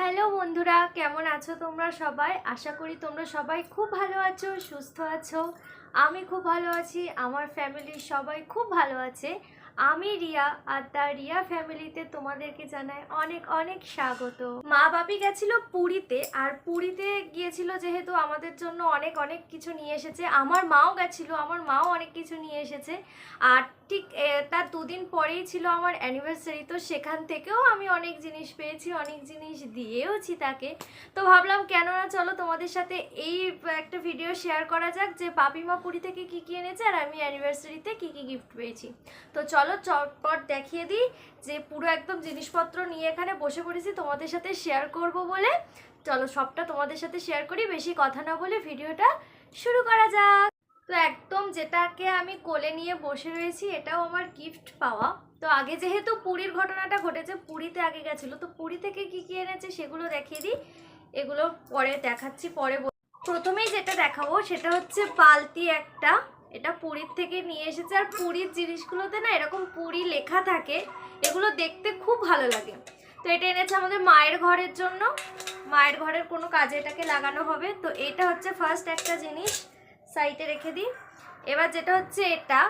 Hello বন্ধুরা, কেমন আছো তোমরা সবাই? আশা করি তোমরা সবাই খুব ভালো আছো, সুস্থ আছো। আমি খুব ভালো আছি, আমার ফ্যামিলির সবাই খুব ভালো আছে। আমি রিয়া আর তার রিয়া ফ্যামিলিতে তোমাদেরকে জানাই অনেক অনেক স্বাগত। মা বাপি গেছিল পুরীতে আর পুরীতে গিয়েছিল যেহেতু আমাদের জন্য অনেক অনেক কিছু নিয়ে এসেছে। আমার মাও গেছিল, আমার মাও অনেক কিছু নিয়ে এসেছে। আর ঠিক তার দুদিন পরেই ছিল আমার অ্যানিভার্সারি তো সেখান থেকেও আমি অনেক জিনিস পেয়েছি, অনেক জিনিস দিয়েওছি তাকে। তো ভাবলাম, কেন না চলো তোমাদের সাথে এই একটা ভিডিও শেয়ার করা যাক যে পাপিমা পুরী থেকে কী কী এনেছে আর আমি অ্যানিভার্সারিতে কী কী গিফট পেয়েছি। তো চলো চটপট দেখিয়ে দিই যে পুরো একদম জিনিসপত্র নিয়ে এখানে বসে পড়েছি, তোমাদের সাথে শেয়ার করব বলে। চলো সবটা তোমাদের সাথে শেয়ার করি, বেশি কথা না বলে ভিডিওটা শুরু করা যাক। তো একদম যেটাকে আমি কোলে নিয়ে বসে রয়েছি, এটাও আমার গিফট পাওয়া। তো আগে যেহেতু পুরীর ঘটনাটা ঘটেছে, পুরীতে আগে গেছিল, তো পুরী থেকে কি কী এনেছে সেগুলো দেখিয়ে দিই। এগুলো পরে দেখাচ্ছি, পরে প্রথমেই যেটা দেখাবো সেটা হচ্ছে বালতি একটা। এটা পুরীর থেকে নিয়ে এসেছে। আর পুরীর জিনিসগুলোতে না এরকম পুরী লেখা থাকে, এগুলো দেখতে খুব ভালো লাগে। তো এটা এনেছে আমাদের মায়ের ঘরের জন্য। মায়ের ঘরের কোনো কাজে এটাকে লাগানো হবে। তো এটা হচ্ছে ফার্স্ট একটা জিনিস সাইডে রেখে দিই। এবার যেটা হচ্ছে এটা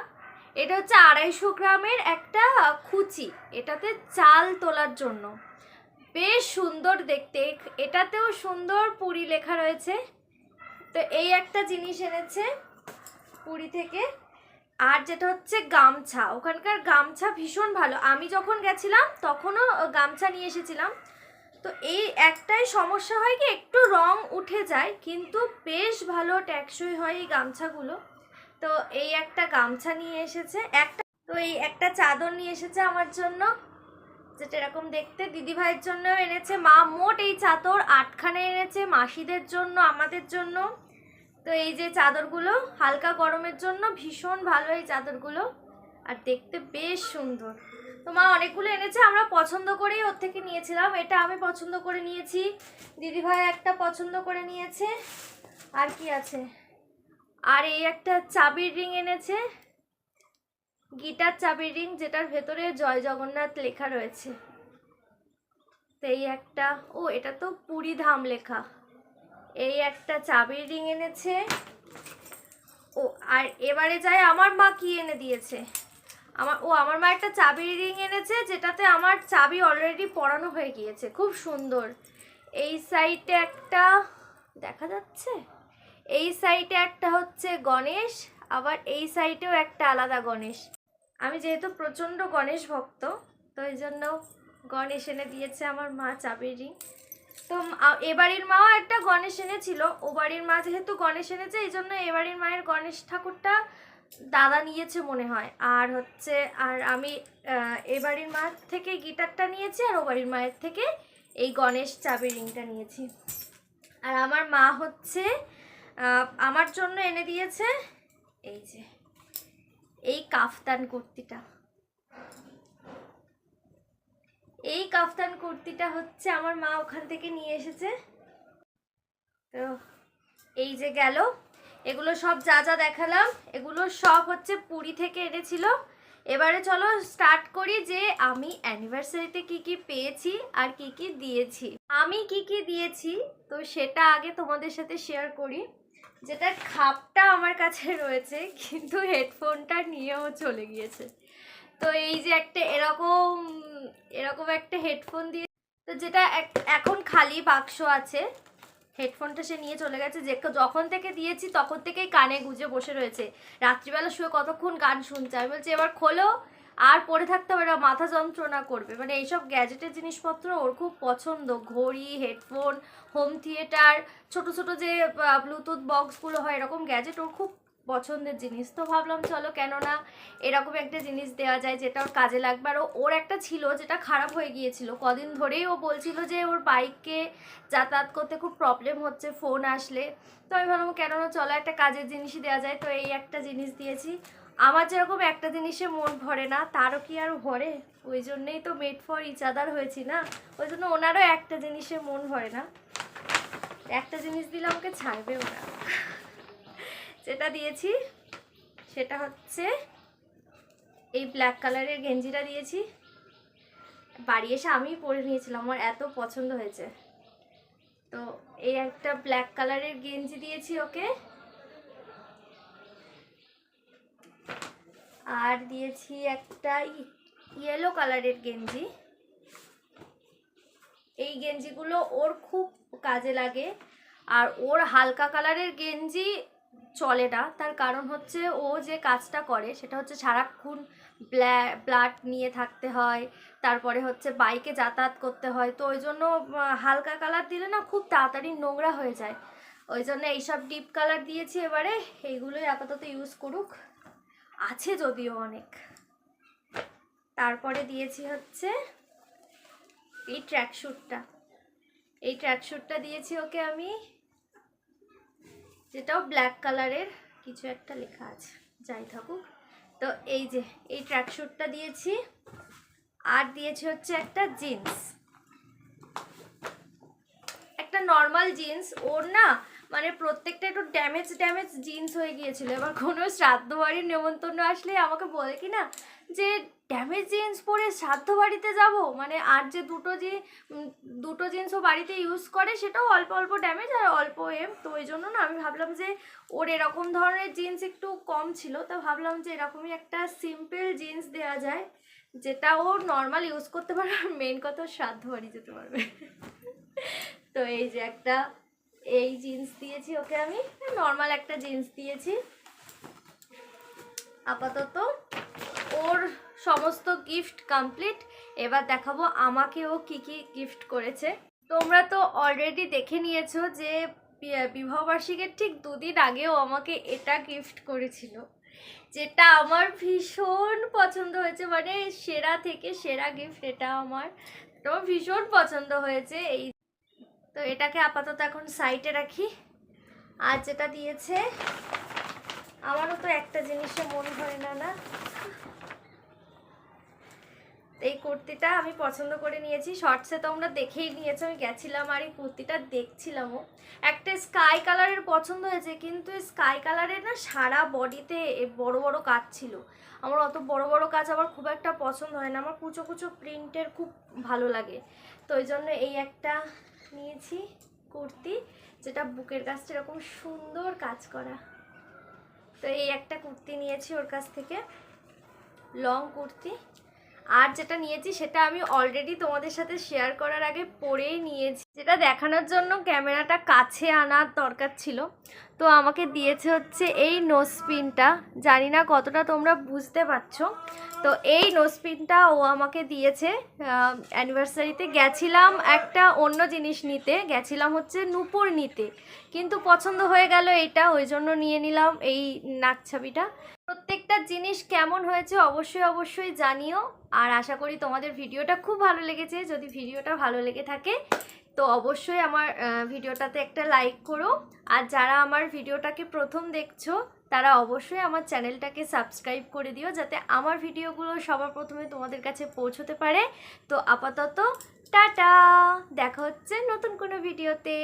এটা হচ্ছে আড়াইশো গ্রামের একটা খুচি। এটাতে চাল তোলার জন্য। বেশ সুন্দর দেখতে। এটাতেও সুন্দর পুরী লেখা রয়েছে। তো এই একটা জিনিস এনেছে। পুরী থেকে। আর যেটা হচ্ছে গামছা, ওখানকার গামছা ভীষণ ভালো। আমি যখন গেছিলাম, তখনও গামছা নিয়ে এসেছিলাম। তো এই একটাই সমস্যা হয় কি, একটু রং উঠে যায়, কিন্তু বেশ ভালো ট্যাক্সই হয় এই গামছাগুলো। তো এই একটা গামছা নিয়ে এসেছে, একটা, তো এই একটা চাদর নিয়ে এসেছে আমার জন্য, যেটা এরকম দেখতে দিদি ভাইয়ের জন্য এনেছে। মা মোট এই চাদর আটখানে এনেছে, মাসিদের জন্য, আমাদের জন্য। তো এই যে চাদরগুলো, হালকা গরমের জন্য ভীষণ ভালো এই চাদরগুলো। আর দেখতে বেশ সুন্দর। তো মা অনেকগুলো এনেছে, আমরা পছন্দ করেই ওর থেকে নিয়েছিলাম। এটা আমি পছন্দ করে নিয়েছি। দিদিভাই একটা পছন্দ করে নিয়েছে। আর কি আছে? আর এই একটা চাবির রিং এনেছে। গিটার চাবির রিং, যেটার ভেতরে জয় জগন্নাথ লেখা রয়েছে। তো এই একটা, ও এটা তো পুরী ধাম লেখা। এই একটা চাবির রিং এনেছে। ও, আর এবারে যাই আমার মা কি এনে দিয়েছে? আমার, ও, আমার মা একটা চাবির রিং এনেছে, যেটাতে আমার চাবি অলরেডি পরানো হয়ে গিয়েছে। খুব সুন্দর। এই সাইডে একটা, দেখা যাচ্ছে? এই সাইডে একটা হচ্ছে গণেশ, আবার এই সাইডেও একটা আলাদা গণেশ। আমি যেহেতু প্রচণ্ড গণেশ ভক্ত, তো এই জন্য গণেশ এনে দিয়েছে আমার মা চাবির রিং। তো এবাড়ির মাও একটা গণেশ এনেছিল। ও বাড়ির মা যেহেতু গণেশ এনেছে, এই জন্য এবাড়ির মায়ের গণেশ ঠাকুরটা দাদা নিয়েছে মনে হয়। আর হচ্ছে, আর আমি এবাড়ির মার থেকে গিটারটা নিয়েছি, আর ও বাড়ির মায়ের থেকে এই গণেশ চাবির রিংটা নিয়েছি। আর আমার মা হচ্ছে আমার জন্য এনে দিয়েছে, এই যে, এই কাফতান কুর্তিটা। এই কাফতান কুর্তিটা হচ্ছে আমার মা ওখান থেকে নিয়ে এসেছে। তো এই যে গেল। এগুলো সব যা যা দেখালাম, এগুলো সব হচ্ছে পুরী থেকে এনেছিল। এবারে চলো স্টার্ট করি যে আমি অ্যানিভার্সারিতে কি কি পেয়েছি আর কি কি দিয়েছি। আমি কি কি দিয়েছি তো সেটা আগে তোমাদের সাথে শেয়ার করি। যেটা খাপটা আমার কাছে রয়েছে, কিন্তু হেডফোনটা নিয়েও চলে গিয়েছে। তো এই যে একটা এরকম এরকম একটা হেডফোন দিয়ে, তো যেটা এখন খালি বাক্স আছে হেডফোনটা সে নিয়ে চলে গেছে, যে যখন থেকে দিয়েছি তখন থেকেই কানে গুজে বসে রয়েছে। রাত্রিবেলা শুয়ে কতক্ষণ গান শুনছে? আমি বলছি, এবার খোলো, আর পরে থাকতে হবে না, মাথা যন্ত্রণা করবে। মানে এইসব গ্যাজেটের জিনিসপত্র ওর খুব পছন্দ, ঘড়ি হেডফোন হোম থিয়েটার ছোট ছোট যে ব্লুটুথ বক্সগুলো হয়, এরকম গ্যাজেট ওর খুব পছন্দের জিনিস। তো ভাবলাম, চলো কেননা এরকম একটা জিনিস দেওয়া যায় যেটা ওর কাজে লাগবে। আর ওর একটা ছিল যেটা খারাপ হয়ে গিয়েছিল। কদিন ধরেই ও বলছিল যে ওর বাইককে যাতায়াত করতে খুব প্রবলেম হচ্ছে ফোন আসলে। তো আমি ভাবলাম, কেননা চলো একটা কাজের জিনিসই দেওয়া যায়। তো এই একটা জিনিস দিয়েছি। আমার যেরকম একটা জিনিসে মন ভরে না, তারও কি আর ভরে? ওই জন্যেই তো মেড ফর ইচ আদার হয়েছি না। ওই জন্য ওনারও একটা জিনিসে মন ভরে না। একটা জিনিস দিলে আমাকে ছাড়বে ওরা। যেটা দিয়েছি, সেটা হচ্ছে এই ব্ল্যাক কালারের গেঞ্জিটা দিয়েছি। বাড়ি এসে আমিই পরে নিয়েছিলাম, আমার এত পছন্দ হয়েছে। তো এই একটা ব্ল্যাক কালারের গেঞ্জি দিয়েছি ওকে। আর দিয়েছি একটা ইয়েলো কালারের গেঞ্জি। এই গেঞ্জিগুলো ওর খুব কাজে লাগে। আর ওর হালকা কালারের গেঞ্জি চলে না তার কারণ হচ্ছে ও যে কাজটা করে সেটা হচ্ছে সারাক্ষণ ব্ল্যা ব্লাড নিয়ে থাকতে হয়, তারপরে হচ্ছে বাইকে যাতায়াত করতে হয়। তো ওই জন্য হালকা কালার দিলে না খুব তাড়াতাড়ি নোংরা হয়ে যায়। ওই জন্য এইসব ডিপ কালার দিয়েছি এবারে, এইগুলোই আপাতত ইউজ করুক। আছে যদিও অনেক। তারপরে দিয়েছি হচ্ছে এই ট্র্যাক শ্যুটটা এই ট্র্যাক শ্যুটটা দিয়েছি ওকে আমি যেটাও ব্ল্যাক কালারের কিছু একটা লেখা আছে, যাই থাকুক। তো এই যে, এই ট্র্যাক শ্যুটটা দিয়েছি। আর দিয়েছি হচ্ছে একটা জিন্স একটা নর্মাল জিন্স ওর না মানে প্রত্যেকটা একটু ড্যামেজ ড্যামেজ জিন্স হয়ে গিয়েছিল। এবার কোনো শ্রাদ্ধ বাড়ির নেমন্তন্ন আসলে আমাকে বলে কি না যে ড্যামেজ জিন্স পরে শ্রাদ্ধ বাড়িতে যাব? মানে আর যে দুটো যে দুটো জিন্সও বাড়িতে ইউজ করে সেটাও অল্প অল্প ড্যামেজ আর অল্প এম। তো ওই জন্য না আমি ভাবলাম যে, ওর এরকম ধরনের জিন্স একটু কম ছিল। তা ভাবলাম যে এরকমই একটা সিম্পল জিন্স দেওয়া যায়, যেটা ও নর্মাল ইউজ করতে পারবে। আর মেন কথা শ্রাদ্ধ বাড়ি যেতে পারবে। তো এই যে একটা এই জিন্স দিয়েছি ওকে আমি। নর্মাল একটা জিন্স দিয়েছি। আপাতত ওর সমস্ত গিফট কমপ্লিট এবার দেখাবো আমাকে ও কি কি গিফট করেছে। তোমরা তো অলরেডি দেখে নিয়েছো যে বিবাহবার্ষিকীর ঠিক দুদিন আগেও আমাকে এটা গিফট করেছিল। যেটা আমার ভীষণ পছন্দ হয়েছে মানে সেরা থেকে সেরা গিফট এটা আমার। তো ভীষণ পছন্দ হয়েছে এই তো এটাকে আপাতত এখন সাইডে রাখি। আর যেটা দিয়েছে, আমারও তো একটা জিনিসে মন ভরে না না? এই কুর্তিটা আমি পছন্দ করে নিয়েছি। শর্টসে তোমরা দেখেই নিয়েছো, আমি গেছিলাম আর এই কুর্তিটা দেখছিলামও। একটা স্কাই কালারের পছন্দ হয়েছে, কিন্তু স্কাই কালারের না সারা বডিতে বড় বড় কাজ ছিল। আমার অত বড় বড় কাজ আমার খুব একটা পছন্দ হয় না। আমার কুচো কুচো প্রিন্টের খুব ভালো লাগে। তো ওই জন্য এই একটা নিয়েছি কুর্তি, যেটা বুকের কাছটা এরকম সুন্দর কাজ করা। তো এই একটা কুর্তি নিয়েছি ওর কাছ থেকে, লং কুর্তি। আর যেটা নিয়েছি সেটা আমি অলরেডি তোমাদের সাথে শেয়ার করার আগে পরেই নিয়েছি। যেটা দেখানোর জন্য ক্যামেরাটা কাছে আনার দরকার ছিল। তো আমাকে দিয়েছে হচ্ছে এই নোসপিনটা জানি না কতটা তোমরা বুঝতে পারছ। তো এই নোসপিনটা ও আমাকে দিয়েছে অ্যানিভার্সারিতে গেছিলাম একটা অন্য জিনিস নিতে। গেছিলাম হচ্ছে নুপুর নিতে। কিন্তু পছন্দ হয়ে গেল এটা ওই জন্য নিয়ে নিলাম এই নাকছাবিটা প্রত্যেকটা জিনিস কেমন হয়েছে অবশ্যই অবশ্যই জানিও। আর আশা করি তোমাদের ভিডিওটা খুব ভালো লেগেছে। যদি ভিডিওটা ভালো লেগে থাকে, তো অবশ্যই আমার ভিডিওটাতে একটা লাইক করো। আর যারা আমার ভিডিওটাকে প্রথম দেখছ, তারা অবশ্যই আমার চ্যানেলটাকে সাবস্ক্রাইব করে দিও, যাতে আমার ভিডিওগুলো সবার প্রথমে তোমাদের কাছে পৌঁছতে পারে। তো আপাতত, টাটা! দেখা হচ্ছে নতুন কোনো ভিডিওতে।